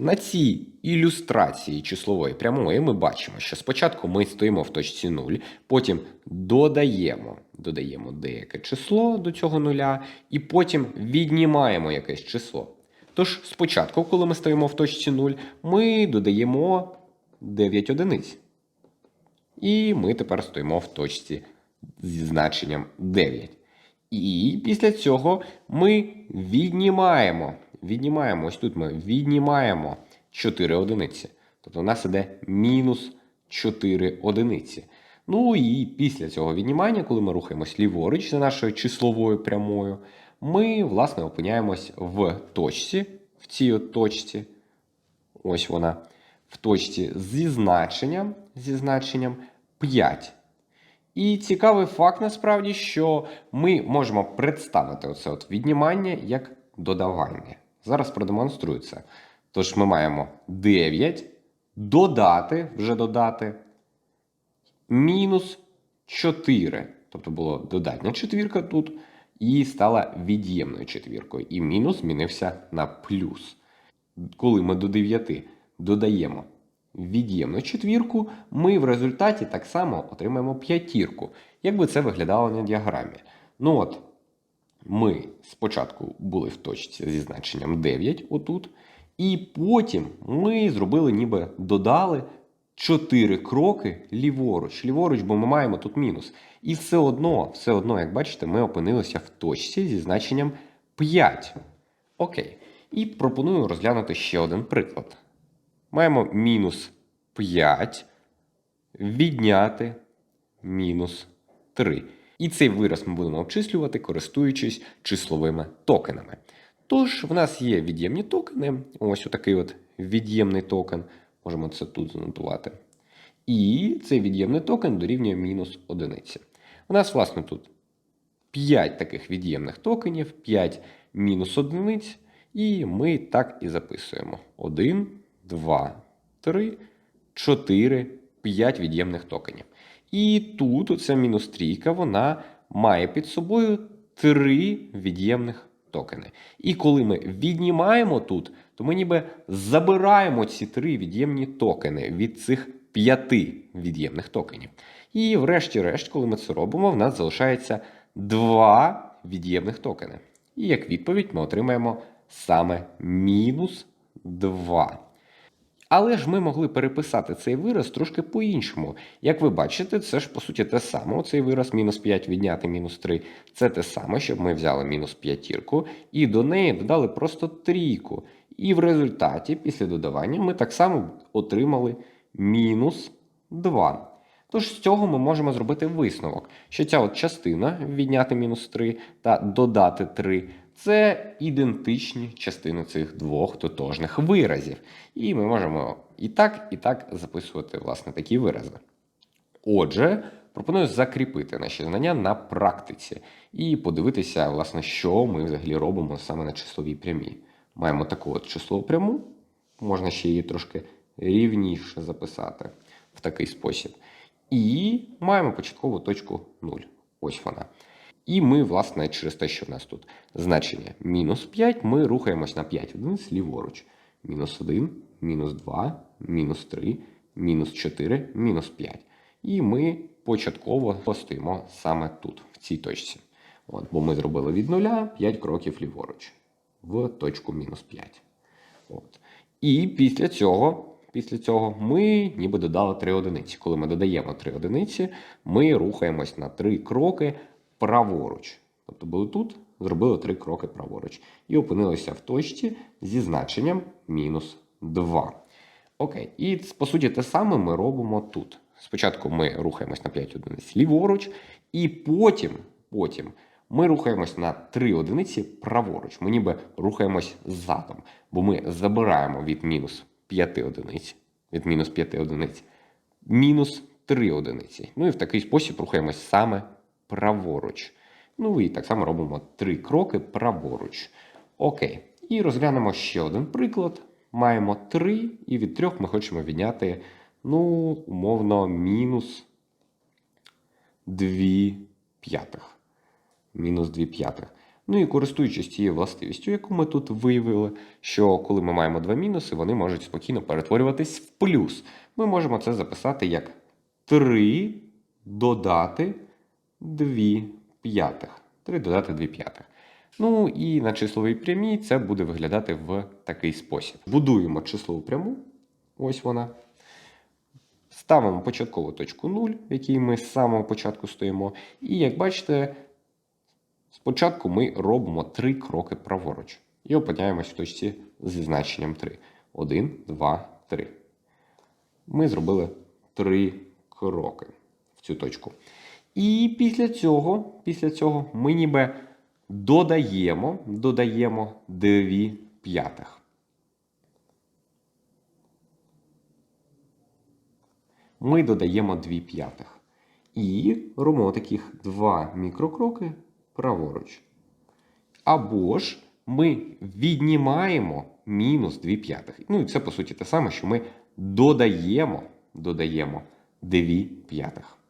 На цій ілюстрації числової прямої ми бачимо, що спочатку ми стоїмо в точці 0, потім додаємо, додаємо деяке число до цього нуля, і потім віднімаємо якесь число. Тож спочатку, коли ми стоїмо в точці 0, ми додаємо 9 одиниць. І ми тепер стоїмо в точці зі значенням 9. І після цього ми віднімаємо. Віднімаємо, ось тут ми віднімаємо 4 одиниці. Тобто у нас іде мінус 4 одиниці. Ну і після цього віднімання, коли ми рухаємось ліворуч за нашою числовою прямою, ми, власне, опиняємось в точці, в цій от точці. Ось вона. В точці зі значенням, зі значенням 5. І цікавий факт насправді, що ми можемо представити оце от віднімання як додавання. Зараз продемонструю це. Тож ми маємо 9 додати, вже додати, мінус 4. Тобто була додатня четвірка тут, і стала від'ємною четвіркою. І мінус змінився на плюс. Коли ми до 9 додаємо від'ємну четвірку, ми в результаті так само отримаємо п'ятірку. Як би це виглядало на діаграмі? Ну от, ми спочатку були в точці зі значенням 9 отут, і потім ми зробили, ніби додали 4 кроки ліворуч. Ліворуч, бо ми маємо тут мінус. І все одно, все одно, як бачите, ми опинилися в точці зі значенням 5. Окей. І пропоную розглянути ще один приклад. Маємо мінус 5 відняти мінус 3. І цей вираз ми будемо обчислювати, користуючись числовими токенами. Тож, в нас є від'ємні токени. Ось отакий от від'ємний токен. Можемо це тут занотувати. І цей від'ємний токен дорівнює мінус одиниці. У нас, власне, тут 5 таких від'ємних токенів, 5 мінус одиниць. І ми так і записуємо: 1, 2, 3, 4, 5 від'ємних токенів. І тут оця мінус трійка, вона має під собою 3 від'ємних токени. І коли ми віднімаємо тут, то ми ніби забираємо ці 3 від'ємні токени від цих 5 від'ємних токенів. І врешті-решт, коли ми це робимо, в нас залишається 2 від'ємних токени. І як відповідь ми отримаємо саме мінус 2. Але ж ми могли переписати цей вираз трошки по-іншому. Як ви бачите, це ж по суті те саме. Оцей вираз мінус 5 відняти мінус 3. Це те саме, щоб ми взяли мінус п'ятірку і до неї додали просто трійку. І в результаті, після додавання, ми так само отримали мінус 2. Тож з цього ми можемо зробити висновок, що ця от частина відняти мінус 3 та додати 3 це ідентичні частини цих двох тотожних виразів. І ми можемо і так, і так записувати власне такі вирази. Отже, пропоную закріпити наші знання на практиці і подивитися, власне, що ми взагалі робимо саме на числовій прямій. Маємо таку от числову пряму, можна ще її трошки рівніше записати в такий спосіб. І маємо початкову точку 0. Ось вона. І ми, власне, через те, що в нас тут значення мінус 5, ми рухаємось на 5 одиниць ліворуч. Мінус 1, мінус 2, мінус 3, мінус 4, мінус 5. І ми початково постоїмо саме тут, в цій точці. От, Бо ми зробили від 0 5 кроків ліворуч в точку мінус 5. От. І після цього. Після цього ми ніби додали 3 одиниці. Коли ми додаємо 3 одиниці, ми рухаємось на 3 кроки праворуч. Тобто були тут, зробили 3 кроки праворуч. І опинилися в точці зі значенням мінус 2. Окей, і по суті те саме ми робимо тут. Спочатку ми рухаємось на 5 одиниць ліворуч, і потім, потім ми рухаємось на 3 одиниці праворуч. Ми ніби рухаємось задом, бо ми забираємо від мінус 5 одиниць, від мінус 5 одиниць, мінус 3 одиниці. Ну і в такий спосіб рухаємось саме праворуч. Ну і так само робимо 3 кроки праворуч. Окей. І розглянемо ще один приклад. Маємо 3, і від 3 ми хочемо відняти, ну, умовно, мінус 2 п'ятих. Мінус 2 п'ятих. Ну і користуючись цією властивістю, яку ми тут виявили, що коли ми маємо два мінуси, вони можуть спокійно перетворюватись в плюс. Ми можемо це записати як 3 додати 2 п'ятих. 3 додати 2 п'ятих. Ну і на числовій прямій це буде виглядати в такий спосіб. Будуємо числову пряму. Ось вона. Ставимо початкову точку 0, в якій ми з самого початку стоїмо. І як бачите, спочатку ми робимо три кроки праворуч. І опиняємось в точці зі значенням 3. 1, 2, 3. Ми зробили три кроки в цю точку. І після цього, після цього ми ніби додаємо, додаємо 2 п'ятих. Ми додаємо 2 п'ятих. І робимо таких два мікрокроки праворуч. Або ж ми віднімаємо мінус 2 п'ятих. Ну і це, по суті, те саме, що ми додаємо, додаємо 2 п'ятих.